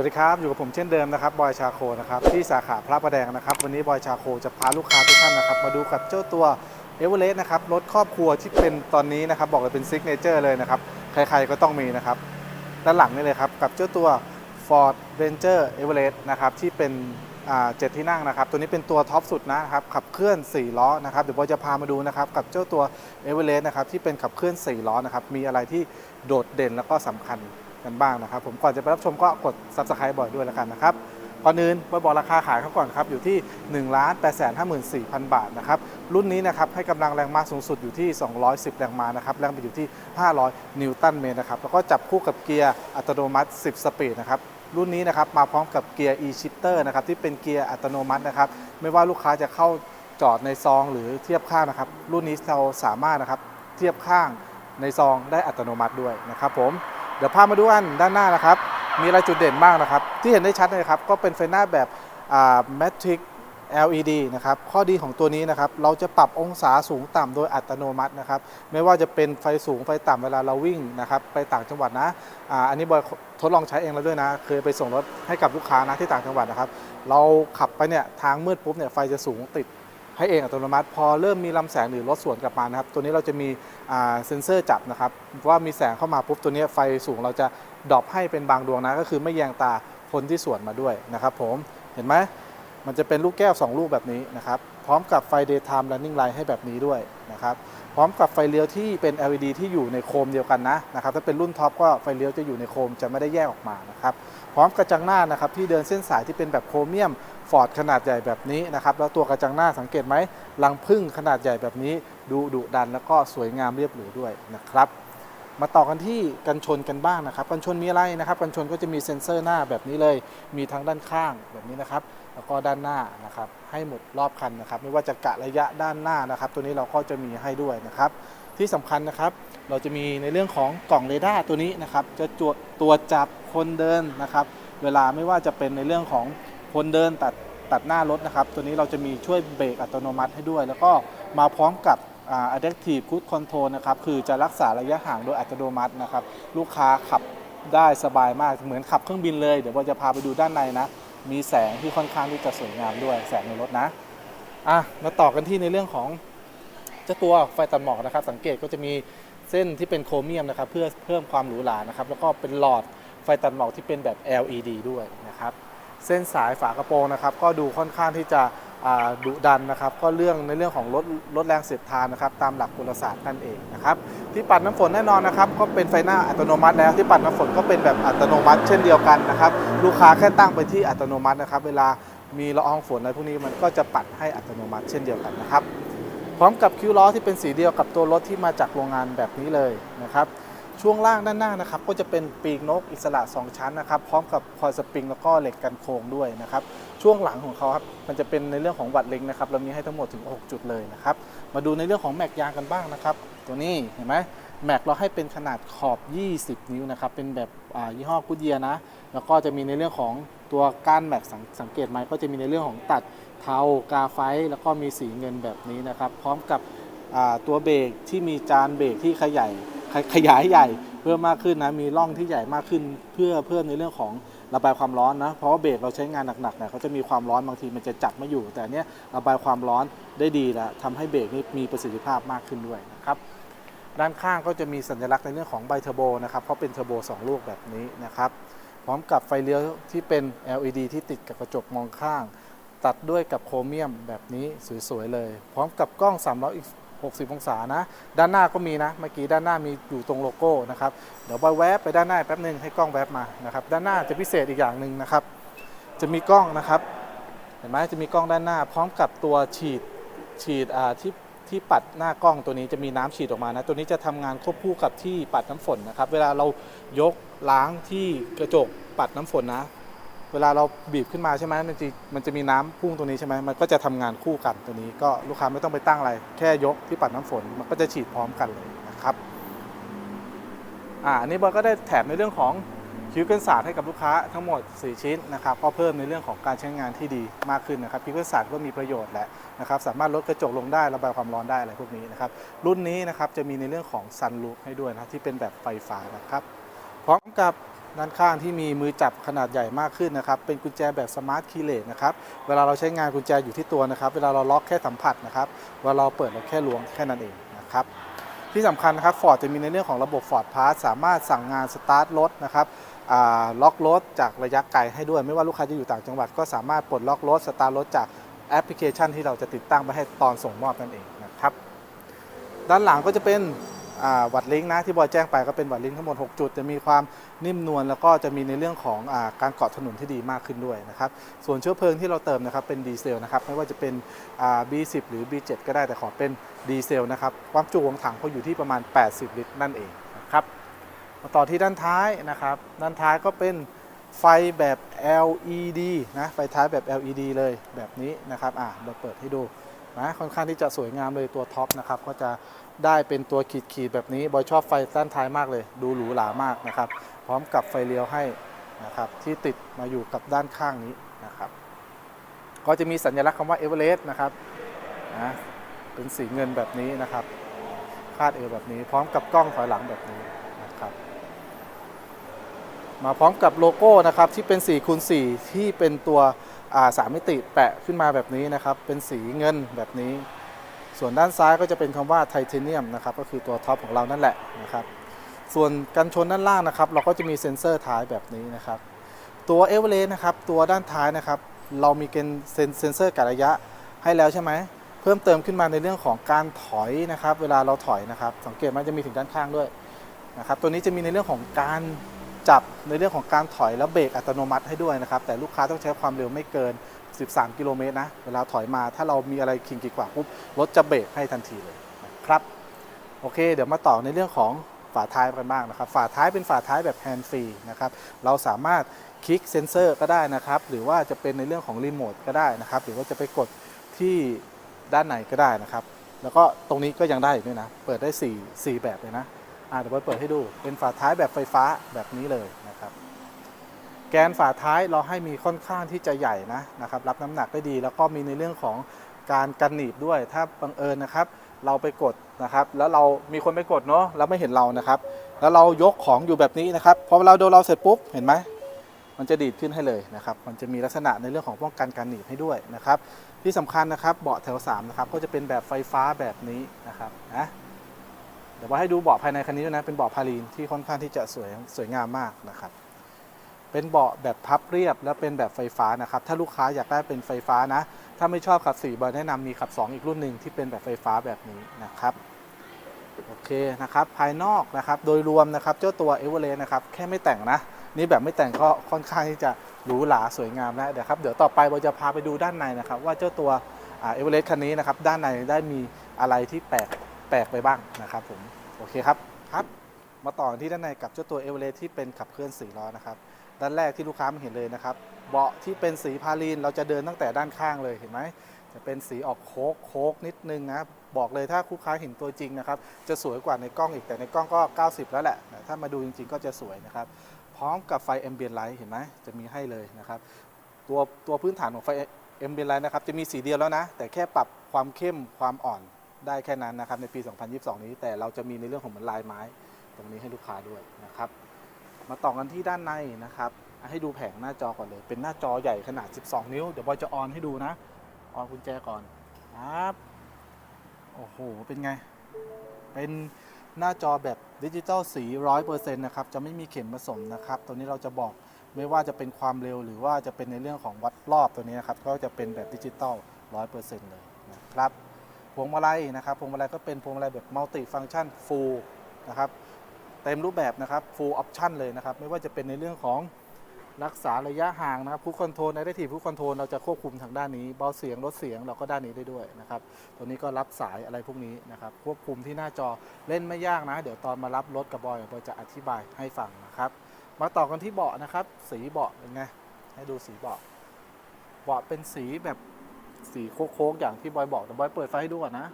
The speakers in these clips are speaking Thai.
วัสดีครับ อยู่กับผมเช่นเดิมนะครับบอยชาโคนะครับที่สาขาพระประแดงนะครับ วันนี้บอยชาโคจะพาลูกค้าทุกท่านนะครับ มาดูกับเจ้าตัวเอเวอเรสต์นะครับรถครอบครัวที่เป็นตอนนี้นะครับ บอกเลยเป็นซิกเนเจอร์เลยนะครับ ใครๆก็ต้องมีนะครับ ด้านหลังนี่เลยครับ กับเจ้าตัว Ford Ranger Everest นะครับที่เป็นเจ็ดที่นั่งนะครับ ตัวนี้เป็นตัวท็อปสุดนะครับ ขับเคลื่อน 4 ล้อนะครับ เดี๋ยวบอยจะพามาดูนะครับ กับเจ้าตัว Everest นะครับที่เป็นขับเคลื่อน 4 ล้อนะครับ มีอะไรที่โดดเด่นแล้วก็สำคัญ กันบ้างนะครับ ผมก่อนจะไปรับชมก็กด Subscribe บ่อยด้วยแล้วกันนะครับก่อนอื่นบอยบอกราคาขายเขาก่อนครับอยู่ที่ 1 8 5 4 0 0 0 บาทนะครับรุ่นนี้นะครับให้กำลังแรงม้าสูงสุดอยู่ที่ 210 แรงม้านะครับแรงบิดอยู่ที่ 500 นิวตันเมตรนะครับแล้วก็จับคู่กับเกียร์อัตโนมัติ 10 สปีดนะครับรุ่นนี้นะครับมาพร้อมกับเกียร์ e-shifter นะครับที่เป็นเกียร์อัตโนมัตินะครับไม่ว่าลูกค้าจะเข้าจอดในซองหรือเทียบข้างนะครับรุ่นนี้เราสามารถนะครับเทียบข้างในซองได้อัตโนมัติด้วยนะครับผม เดี๋ยวพามาดูกันด้านหน้านะครับ มีอะไรจุดเด่นบ้างนะครับ ที่เห็นได้ชัดเลยครับ ก็เป็นไฟหน้าแบบแมทริก LED นะครับ ข้อดีของตัวนี้นะครับ เราจะปรับองศาสูงต่ำโดยอัตโนมัตินะครับ ไม่ว่าจะเป็นไฟสูงไฟต่ำเวลาเราวิ่งนะครับ ไปต่างจังหวัดนะออันนี้บอยทดลองใช้เองแล้วด้วยนะ เคยไปส่งรถให้กับลูกค้านะที่ต่างจังหวัดนะครับ เราขับไปเนี่ยทางมืดปุ๊บเนี่ยไฟจะสูงติด ให้เองอัตโนมัติ พอเริ่มมีลำแสงหรือรถสวนกลับมานะครับ ตัวนี้เราจะมีเซ็นเซอร์จับนะครับว่ามีแสงเข้ามาปุ๊บตัวนี้ไฟสูงเราจะดรอปให้เป็นบางดวงนะก็คือไม่แยงตาคนที่สวนมาด้วยนะครับผมเห็นไหมมันจะเป็นลูกแก้ว 2 ลูกแบบนี้นะครับพร้อมกับไฟ daytime running light ให้แบบนี้ด้วยนะครับพร้อมกับไฟเลี้ยวที่เป็น LED ที่อยู่ในโคมเดียวกันนะนะครับถ้าเป็นรุ่นท็อปก็ไฟเลี้ยวจะอยู่ในโคมจะไม่ได้แยกออกมานะครับพร้อมกระจังหน้านะครับที่เดินเส้นสายที่เป็นแบบโครเมียม ฟอร์ดขนาดใหญ่แบบนี้นะครับ แล้วตัวกระจังหน้าสังเกตไหมรังพึ่งขนาดใหญ่แบบนี้ ดูดุดันแล้วก็สวยงามเรียบหรูด้วยนะครับ มาต่อกันที่กันชนกันบ้างนะครับ กันชนมีอะไรนะครับ กันชนก็จะมีเซ็นเซอร์หน้าแบบนี้เลย มีทั้งด้านข้างแบบนี้นะครับ แล้วก็ด้านหน้านะครับ ให้หมดรอบคันนะครับ ไม่ว่าจะกะระยะด้านหน้านะครับ ตัวนี้เราก็จะมีให้ด้วยนะครับ ที่สำคัญนะครับ เราจะมีในเรื่องของกล่องเรดาร์ตัวนี้นะครับ จะจวดตัวจับคนเดินนะครับ เวลาไม่ว่าจะเป็นในเรื่องของคนเดินตัด ตัดหน้ารถนะครับ ตัวนี้เราจะมีช่วยเบรกอัตโนมัติให้ด้วย แล้วก็มาพร้อมกับ adaptive cruise control นะครับ คือจะรักษาระยะห่างโดยอัตโนมัตินะครับ ลูกค้าขับได้สบายมาก เหมือนขับเครื่องบินเลย เดี๋ยวเราจะพาไปดูด้านในนะ มีแสงที่ค่อนข้างที่จะสวยงามด้วย แสงในรถนะ อะ มาต่อกันที่ในเรื่องของเจ้าตัวไฟตัดหมอกนะครับ สังเกตก็จะมีเส้นที่เป็นโครเมียมนะครับ เพื่อเพิ่มความหรูหรานะครับ แล้วก็เป็นหลอดไฟตัดหมอกที่เป็นแบบ LED ด้วยนะครับ เส้นสายฝากระโปรงนะครับ ก็ดูค่อนข้างที่จะดุดันนะครับ ก็เรื่องในเรื่องของลดลดแรงเสียดทานนะครับ ตามหลักกลศาสตร์นั่นเองนะครับ ที่ปัดน้ำฝนแน่นอนนะครับ ก็เป็นไฟหน้าอัตโนมัติแล้วที่ปัดน้ำฝนก็เป็นแบบอัตโนมัติ เช่นเดียวกันนะครับ ลูกค้าแค่ตั้งไปที่อัตโนมัตินะครับ เวลามีละอองฝนอะไรพวกนี้มันก็จะปัดให้อัตโนมัติเช่นเดียวกันนะครับ พร้อมกับคิ้วล้อที่เป็นสีเดียวกับตัวรถที่มาจากโรงงานแบบนี้เลยนะครับ ช่วงล่างด้านหน้านะครับก็จะเป็นปีกนกอิสระ 2 ชั้นนะครับพร้อมกับคอยสปริงแล้วก็เหล็กกันโค้งด้วยนะครับช่วงหลังของเขาครับมันจะเป็นในเรื่องของวัดเล็งนะครับเรามีให้ทั้งหมดถึง 6 จุดเลยนะครับมาดูในเรื่องของแม็กยางกันบ้างนะครับตัวนี้เห็นไหมแม็กเราให้เป็นขนาดขอบ 20 นิ้วนะครับเป็นแบบยี่ห้อกูเดียนะแล้วก็จะมีในเรื่องของตัวก้านแม็กสังสังเกตไหมก็จะมีในเรื่องของตัดเทากาไฟ แล้วก็มีสีเงินแบบนี้นะครับพร้อมกับตัวเบรกที่มีจานเบรกที่ขยาย ขยายใหญ่เพิ่มมากขึ้นนะมีร่องที่ใหญ่มากขึ้น เพื่อเพิ่มในเรื่องของระบายความร้อนนะเพราะว่าเบรกเราใช้งานหนักๆเนี่ยเขาจะมีความร้อนบางทีมันจะจับไม่อยู่ แต่เนี้ยระบายความร้อนได้ดีแล้วทำให้เบรกนี่มีประสิทธิภาพมากขึ้นด้วยนะครับด้านข้างก็จะมีสัญลักษณ์ในเรื่องของไบเทอร์โบนะครับเพราะเป็นเทอร์โบ2ลูกแบบนี้นะครับพร้อมกับไฟเลี้ยวที่เป็น LED ที่ติดกับกระจกมองข้าง ตัดด้วยกับโครเมียมแบบนี้สวยๆเลย พร้อมกับกล้อง360 60 องศานะ ด้านหน้าก็มีนะ เมื่อกี้ด้านหน้ามีอยู่ตรงโลโก้นะครับ เดี๋ยวบอยแวบไปด้านหน้าแป๊บหนึ่งให้กล้องแวบมานะครับ ด้านหน้าจะพิเศษอีกอย่างหนึ่งนะครับ จะมีกล้องนะครับ เห็นไหมจะมีกล้องด้านหน้า พร้อมกับตัวฉีดฉีดอ่าที่ที่ปัดหน้ากล้องตัวนี้จะมีน้ำฉีดออกมานะ ตัวนี้จะทำงานควบคู่กับที่ปัดน้ำฝนนะครับ เวลาเรายกล้างที่กระจกปัดน้ำฝนนะ เวลาเราบีบขึ้นมาใช่ไหมมันจะมันจะมีน้ำพุ่งตรงนี้ใช่ไหมมันก็จะทำงานคู่กันตัวนี้ ก็ลูกค้าไม่ต้องไปตั้งอะไร แค่ยกที่ปัดน้ำฝนมันก็จะฉีดพร้อมกันเลยนะครับอ่าอันนี้บอยก็ได้แถมในเรื่องของคิ้วกันศาสตร์ให้กับลูกค้าทั้งหมด 4 ชิ้นนะครับก็เพิ่มในเรื่องของการใช้งานที่ดีมากขึ้นนะครับคิ้วกันศาสตร์ก็มีประโยชน์แหละนะครับสามารถลดกระจกลงได้ระบายความร้อนได้อะไรพวกนี้นะครับรุ่นนี้นะครับจะมีในเรื่องของซันรูฟให้ด้วยนะที่เป็นแบบไฟฟ้านะครับ พร้อมกับ ด้านข้างที่มีมือจับขนาดใหญ่มากขึ้นนะครับ เป็นกุญแจแบบสมาร์ทคีย์เลสนะครับ เวลาเราใช้งานกุญแจอยู่ที่ตัวนะครับ เวลาเราล็อกแค่สัมผัสนะครับ เวลาเราเปิดเราแค่ล้วงแค่นั้นเองนะครับ ที่สำคัญนะครับ Ford จะมีในเรื่องของระบบ Ford Pass สามารถสั่งงานสตาร์ทรถนะครับล็อกรถจากระยะไกลให้ด้วย ไม่ว่าลูกค้าจะอยู่ต่างจังหวัด ก็สามารถปลดล็อกรถสตาร์ทรถจากแอปพลิเคชันที่เราจะติดตั้งไปให้ตอนส่งมอบนั่นเองนะครับ ด้านหลังก็จะเป็น วัดลิงก์นะที่บอยแจ้งไปก็เป็นวัดลิงก์ทั้งหมด 6 จุด จะมีความนิ่มนวลแล้วก็จะมีในเรื่องของอการเกาะถนนที่ดีมากขึ้นด้วยนะครับส่วนเชื้อเพลิงที่เราเติมนะครับเป็นดีเซลนะครับไม่ว่าจะเป็น B10 หรือ B7 ก็ได้แต่ขอเป็นดีเซลนะครับความจุของถังเขาอยู่ที่ประมาณ 80 ลิตรนั่นเองนะครับมาต่อที่ด้านท้ายนะครับด้านท้ายก็เป็นไฟแบบ LED นะไฟท้ายแบบ LED เลยแบบนี้นะครับอะเราเปิดให้ดูนะค่อนข้างที่จะสวยงามเลยตัวท็อปนะครับก็จะ ได้เป็นตัวขีดขีดๆแบบนี้บอยชอบไฟด้านท้ายมากเลย ดูหรูหรามากนะครับ พร้อมกับไฟเลี้ยวให้นะครับที่ติดมาอยู่กับด้านข้างนี้นะครับ ก็จะมีสัญลักษณ์คำว่าเอเวอเรสต์นะครับนะเป็นสีเงินแบบนี้นะครับ คาดเอวแบบนี้ พร้อมกับกล้องถอยหลังแบบนี้นะครับ มาพร้อมกับโลโก้นะครับที่เป็น4คูณ4ที่เป็นตัวสามมิติแปะขึ้นมาแบบนี้นะครับ เป็นสีเงินแบบนี้ ส่วนด้านซ้ายก็จะเป็นคำว่าไทเทเนียมนะครับก็คือตัวท็อปของเรานั่นแหละนะครับส่วนกันชนด้านล่างนะครับ เราก็จะมีเซ็นเซอร์ท้ายแบบนี้นะครับ ตัวเอเวอเรสต์นะครับตัวด้านท้ายนะครับ เรามีเกณฑ์เซ็นเซ็นเซอร์กะระยะให้แล้วใช่ไหมเพิ่มเติมขึ้นมาในเรื่องของการถอยนะครับ เวลาเราถอยนะครับ สังเกตมันจะมีถึงด้านข้างด้วยนะครับ ตัวนี้จะมีในเรื่องของการจับในเรื่องของการถอยและเบรกอัตโนมัติให้ด้วยนะครับ แต่ลูกค้าต้องใช้ความเร็วไม่เกิน 13 กิโลเมตรนะ เวลาถอยมาถ้าเรามีอะไรขิงกีกว่าปุ๊บรถจะเบรกให้ทันทีเลยนะครับ โอเค เดี๋ยวมาต่อในเรื่องของฝาท้ายกันบ้างนะครับ ฝาท้ายเป็นฝาท้ายแบบแฮนด์ฟรีนะครับ เราสามารถคลิกเซนเซอร์ก็ได้นะครับ หรือว่าจะเป็นในเรื่องของรีโมทก็ได้นะครับ หรือว่าจะไปกดที่ด้านในก็ได้นะครับ แล้วก็ตรงนี้ก็ยังได้อีกด้วยนะ เปิดได้ 4 4 แบบเลยนะ อ่าเดี๋ยวไปเปิดให้ดู เป็นฝาท้ายแบบไฟฟ้าแบบนี้เลยนะครับ แกนฝาท้ายเราให้มีค่อนข้างที่จะใหญ่นะนะครับ รับน้ำหนักได้ดี แล้วก็มีในเรื่องของการกันหนีบด้วย ถ้าบังเอิญนะครับ เราไปกดนะครับ แล้วเรามีคนไปกดเนาะแล้วไม่เห็นเรานะครับ แล้วเรายกของอยู่แบบนี้นะครับพอเราโดนเราเสร็จปุ๊บเห็นไหมมันจะดีดขึ้นให้เลยนะครับ มันจะมีลักษณะในเรื่องของป้องกันการหนีบให้ด้วยนะครับ ที่สำคัญนะครับเบาะแถว3นะครับก็จะเป็นแบบไฟฟ้าแบบนี้นะครับนะเดี๋ยวว่าให้ดูเบาะภายในคันนี้ด้วยนะเป็นเบาะพาลีนที่ค่อนข้างที่จะสวยสวยงามมากนะครับ เป็นเบาะแบบพับเรียบ และเป็นแบบไฟฟ้านะครับ ถ้าลูกค้าอยากได้เป็นไฟฟ้านะ ถ้าไม่ชอบขับ4บอยแนะนำมีขับ 2 อีกรุ่นหนึ่งที่เป็นแบบไฟฟ้าแบบนี้นะครับโอเคนะครับภายนอกนะครับโดยรวมนะครับเจ้าตัวเอเวอเรสต์นะครับแค่ไม่แต่งนะ นี่แบบไม่แต่งก็ค่อนข้างที่จะหรูหราสวยงามแล้วเดี๋ยวครับเดี๋ยวต่อไปเราจะพาไปดูด้านในนะครับ ว่าเจ้าตัวเอเวอเรสต์คันนี้นะครับด้านในได้มีอะไรที่แปลกแปลกไปบ้างนะครับผมโอเคครับครับ มาต่อที่ด้านในกับเจ้าตัวเอเวอเรสต์ที่เป็นขับเคลื่อน4ล้อนะครับ ด้านแรกที่ลูกค้าม่เห็นเลยนะครับ เบาะที่เป็นสีพาลีนเราจะเดินตั้งแต่ด้านข้างเลยเห็นไหมจะเป็นสีออกโคกโคกนิดนึงนะบอกเลยถ้าลูกค้าเห็นตัวจริงนะครับจะสวยกว่าในกล้องอีกแต่ในกล้องก็ 90 แล้วแหละแต่ถ้ามาดูจริง ๆ ก็จะสวยนะครับ พร้อมกับไฟ Ambient Light เห็นไหมจะมีให้เลยนะครับตัวตัวพื้นฐานของไฟ Ambient Light นะครับจะมีสีเดียวแล้วนะ แต่แค่ปรับความเข้มความอ่อนได้แค่นั้นนะครับในปี 2022 นี้แต่เราจะมีในเรื่องของเหมือนลายไม้ ตรงนี้ให้ลูกค้าด้วยนะครับ มาต่อกันที่ด้านในนะครับให้ดูแผงหน้าจอก่อนเลย เป็นหน้าจอใหญ่ขนาด 12 นิ้ว เดี๋ยวบอยจะออนให้ดูนะ ออนกุญแจก่อนครับโอ้โห เป็นไง เป็นหน้าจอแบบดิจิตอลสี100%นะครับ จะไม่มีเข็มผสมนะครับ ตัวนี้เราจะบอกไม่ว่าจะเป็นความเร็วหรือว่าจะเป็นในเรื่องของวัดรอบตัวนี้นะครับ ก็จะเป็นแบบดิจิตอล100%เลยนะครับ พวงมาลัยนะครับ พวงมาลัยก็เป็นพวงมาลัยแบบมัลติฟัง c t ชันฟูลนะครับ ต็มรูปแบบนะครับ full option เลยนะครับ ไม่ว่าจะเป็นในเรื่องของรักษาระยะห่างนะครับผู้คอนโทรลในได้ทีผู้คอนโทรลเราจะควบคุมทางด้านนี้ เบาเสียงลดเสียงเราก็ด้านนี้ได้ด้วยนะครับ ตัวนี้ก็รับสายอะไรพวกนี้นะครับ ควบคุมที่หน้าจอเล่นไม่ยากนะ เดี๋ยวตอนมารับรถกับบอยบอยจะอธิบายให้ฟังนะครับ มาต่อกันที่เบาะนะครับ สีเบาะเป็นไงให้ดูสีเบาะเบาะเป็นสีแบบสีโค้กๆอย่างที่บอยบอกแต่บอยเปิดไฟให้ดูก่อนนะ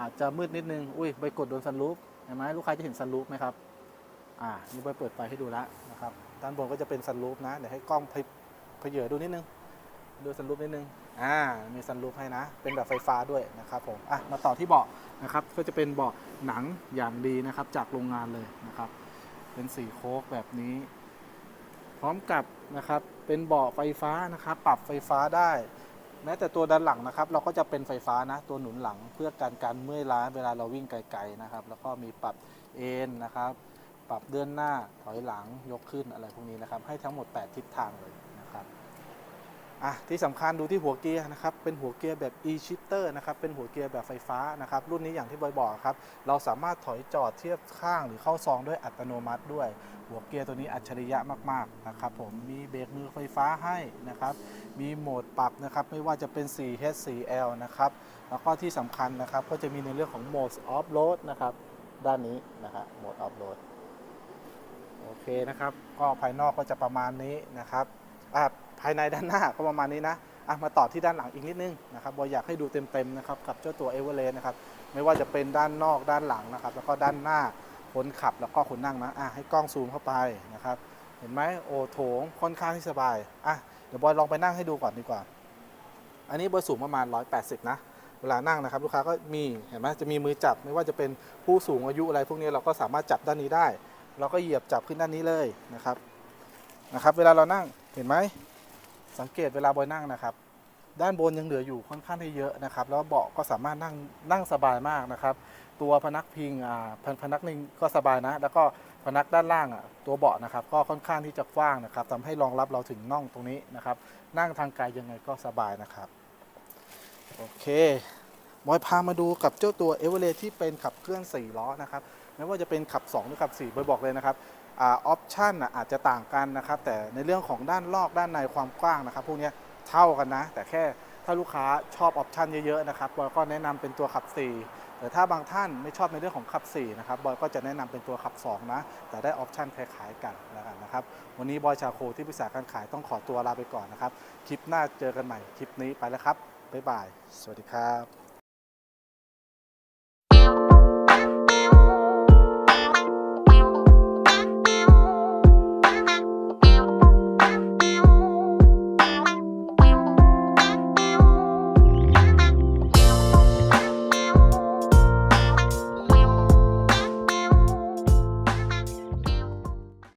อาจจะมืดนิดนึงอุ้ยไปกดโดนซันรูฟ เห็นไหมลูกค้าจะเห็นซันรูฟไหมครับอ่านี่บอยเปิดไฟให้ดูแล้วนะครับด้านบนก็จะเป็นซันรูฟนะเดี๋ยวให้กล้องพเพเยอดูนิดนึงดูซันรูฟนิดนึงอ่ามีซันรูฟให้นะ เป็นแบบไฟฟ้าด้วยนะครับผมอะมาต่อที่เบาะนะครับก็จะเป็นเบาะหนังอย่างดีนะครับจากโรงงานเลยนะครับ เป็นสีโค้กแบบนี้ พร้อมกับนะครับเป็นเบาะไฟฟ้านะครับ ปรับไฟฟ้าได้ แม้แต่ตัวด้านหลังนะครับ เราก็จะเป็นไฟฟ้านะ ตัวหนุนหลังเพื่อการการเมื่อยล้าเวลาเราวิ่งไกลๆนะครับ แล้วก็มีปรับเอนนะครับ ปรับเดือนหน้าถอยหลังยกขึ้นอะไรพวกนี้นะครับ ให้ทั้งหมด 8 ทิศทางเลย อะที่สำคัญดูที่หัวเกียร์นะครับ เป็นหัวเกียร์แบบ e-shifter นะครับ เป็นหัวเกียร์แบบไฟฟ้านะครับ รุ่นนี้อย่างที่บอยบอกครับ เราสามารถถอยจอดเทียบข้างหรือเข้าซองด้วยอัตโนมัติด้วย หัวเกียร์ตัวนี้อัจฉริยะมากๆนะครับผม มีเบรกมือไฟฟ้าให้นะครับ มีโหมดปรับนะครับ ไม่ว่าจะเป็น 4H 4L นะครับ แล้วก็ที่สำคัญนะครับ ก็จะมีในเรื่องของโหมด off road นะครับ ด้านนี้นะครับโหมด off road โอเคนะครับ ก็ภายนอกก็จะประมาณนี้นะครับอะายในด้านหน้าก็ประมาณนี้นะอะมาต่อที่ด้านหลังอีกนิดนึงนะครับบอยอยากให้ดูเต็มๆนะครับกับเจ้าตัว e v e r e s t นะครับไม่ว่าจะเป็นด้านนอกด้านหลังนะครับ แล้วก็ด้านหน้าคนขับแล้วก็คนนั่งนะอะให้กล้องซูมเข้าไปนะครับเห็นไหมโอโถงค่อนข้างที่สบายอะเดี๋ยวบอยลองไปนั่งให้ดูก่อนดีกว่า อันนี้บอยสูงประมาณ 180 นะเวลานั่งนะครับลูกค้าก็มีเห็นไหมจะมีมือจับไม่ว่าจะเป็นผู้สูงอายุอะไรพวกนี้เราก็สามารถจับด้านนี้ได้ เราก็เหยียบจับขึ้นด้านนี้เลยนะครับนะครับ เวลาเรานั่งเห็นไหม สังเกตเวลาบอยนั่งนะครับ ด้านบนยังเหลืออยู่ค่อนข้างที่เยอะนะครับ แล้วเบาะก็สามารถนั่งนั่งสบายมากนะครับ ตัวพนักพิงอ่าพพนักนิ่งก็สบายนะ แล้วก็พนักด้านล่างอะตัวเบาะนะครับ ก็ค่อนข้างที่จะกว้างนะครับทำให้รองรับเราถึงน่องตรงนี้นะครับ นั่งทางไกลยังไงก็สบายนะครับโอเคบอยพามาดูกับเจ้าตัวเอเวอเรที่เป็นขับเคลื่อน4ล้อนะครับ ไม่ว่าจะเป็นขับ 2 หรือขับ4บอยบอกเลยนะครับออปชันอาจจะต่างกันนะครับ แต่ในเรื่องของด้านลอกด้านในความกว้างนะครับ พวกนี้เท่ากันนะ แต่แค่ถ้าลูกค้าชอบออปชันเยอะๆนะครับบอยก็แนะนำเป็นตัวขับ 4 แต่ถ้าบางท่านไม่ชอบในเรื่องของขับ 4 นะครับบอยก็จะแนะนำเป็นตัวขับ 2 นะ แต่ได้ออปชันคล้ายๆกันแล้วกันนะครับ วันนี้บอยชาโคที่ปรึกษาการขายต้องขอตัวลาไปก่อนนะครับ คลิปหน้าเจอกันใหม่ คลิปนี้ไปแล้วครับ บ๊ายบาย สวัสดีครับ